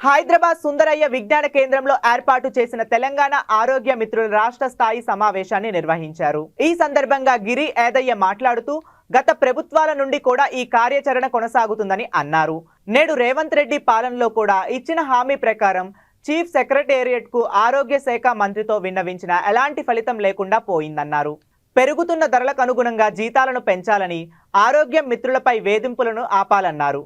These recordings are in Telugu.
హైదరాబాద్ సుందరయ్య విజ్ఞాన కేంద్రంలో ఏర్పాటు చేసిన తెలంగాణ ఆరోగ్య మిత్రుల రాష్ట్ర స్థాయి సమావేశాన్ని నిర్వహించారు. ఈ సందర్భంగా గిరి ఏదయ్య మాట్లాడుతూ గత ప్రభుత్వాల నుండి కూడా ఈ కార్యాచరణ కొనసాగుతుందని అన్నారు. నేడు రేవంత్ రెడ్డి పాలనలో కూడా ఇచ్చిన హామీ ప్రకారం చీఫ్ సెక్రటేరియట్కు ఆరోగ్య శాఖ మంత్రితో విన్నవించిన ఎలాంటి ఫలితం లేకుండా పోయిందన్నారు. పెరుగుతున్న ధరలకు అనుగుణంగా జీతాలను పెంచాలని ఆరోగ్య మిత్రులపై వేధింపులను ఆపాలన్నారు.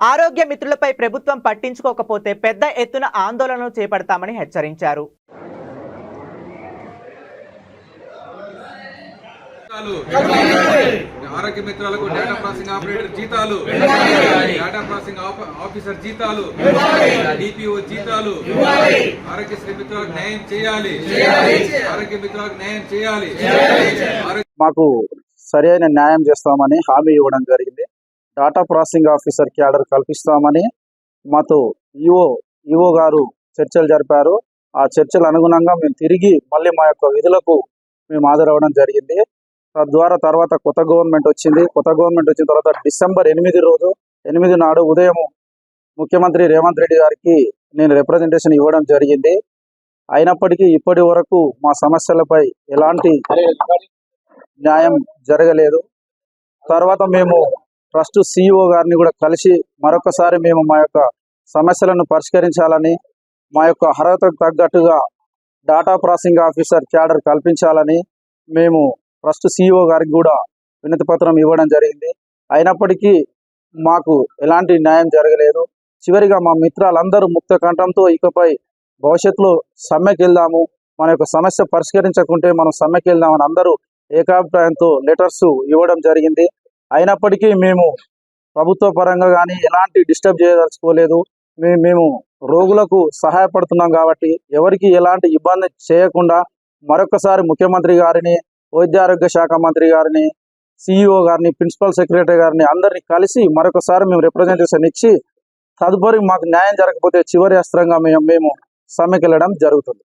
ఆరోగ్య మిత్రులపై ప్రభుత్వం పట్టించుకోకపోతే పెద్ద ఎత్తున ఆందోళనలు చేపడతామని హెచ్చరించారు. ఆరోగ్య మిత్రాలకు డేటా ప్రాసెసింగ్ ఆపరేటర్ జీతాలు. డేటా ప్రాసెసింగ్ ఆఫీసర్ జీతాలు. డిపిఓ జీతాలు. ఆరోగ్యశ్రీ మిత్రులకు న్యాయం చేయాలి. ఆరోగ్య మిత్రులకు న్యాయం చేయాలి. మాకు సరైన న్యాయం చేస్తామని హామీ ఇవ్వడం జరిగింది. డాటా ప్రాసెసింగ్ ఆఫీసర్ క్యాడర్ కల్పిస్తామని మాతో ఈఓ ఈఓ గారు చర్చలు జరిపారు. ఆ చర్చల అనుగుణంగా మేము తిరిగి మళ్ళీ మా యొక్క విధులకు మేము హాజరవ్వడం జరిగింది. తద్వారా తర్వాత కొత్త గవర్నమెంట్ వచ్చింది. కొత్త గవర్నమెంట్ వచ్చిన తర్వాత డిసెంబర్ ఎనిమిది రోజు ఎనిమిది నాడు ఉదయం ముఖ్యమంత్రి రేవంత్ రెడ్డి గారికి నేను రిప్రజెంటేషన్ ఇవ్వడం జరిగింది. అయినప్పటికీ ఇప్పటి వరకు మా సమస్యలపై ఎలాంటి న్యాయం జరగలేదు. తర్వాత మేము ట్రస్ట్ సిఇఓ గారిని కూడా కలిసి మరొకసారి మేము మా యొక్క సమస్యలను పరిష్కరించాలని మా యొక్క అర్హతకు తగ్గట్టుగా డాటా ప్రాసెసింగ్ ఆఫీసర్ క్యాడర్ కల్పించాలని మేము ట్రస్ట్ సిఇఓ గారికి కూడా వినతి పత్రం ఇవ్వడం జరిగింది. అయినప్పటికీ మాకు ఎలాంటి న్యాయం జరగలేదు. చివరిగా మా మిత్రాలందరూ ముక్త కంఠంతో ఇకపై భవిష్యత్తులో సమ్మెకి వెళ్దాము మన యొక్క సమస్య పరిష్కరించకుంటే మనం సమ్మెకి వెళ్దామని అందరూ ఏకాభిప్రాయంతో లెటర్స్ ఇవ్వడం జరిగింది. అయినప్పటికీ మేము ప్రభుత్వ పరంగా కానీ ఎలాంటి డిస్టర్బ్ చేయదలుచుకోలేదు. మేము మేము రోగులకు సహాయపడుతున్నాం కాబట్టి ఎవరికి ఎలాంటి ఇబ్బంది చేయకుండా మరొకసారి ముఖ్యమంత్రి గారిని వైద్య ఆరోగ్య శాఖ మంత్రి గారిని సిఇఓ గారిని ప్రిన్సిపల్ సెక్రటరీ గారిని అందరినీ కలిసి మరొకసారి మేము రిప్రజెంటేషన్ ఇచ్చి తదుపరి మాకు న్యాయం జరగకపోతే చివరి అస్త్రంగా మేము మేము సమ్మెకెళ్ళడం జరుగుతుంది.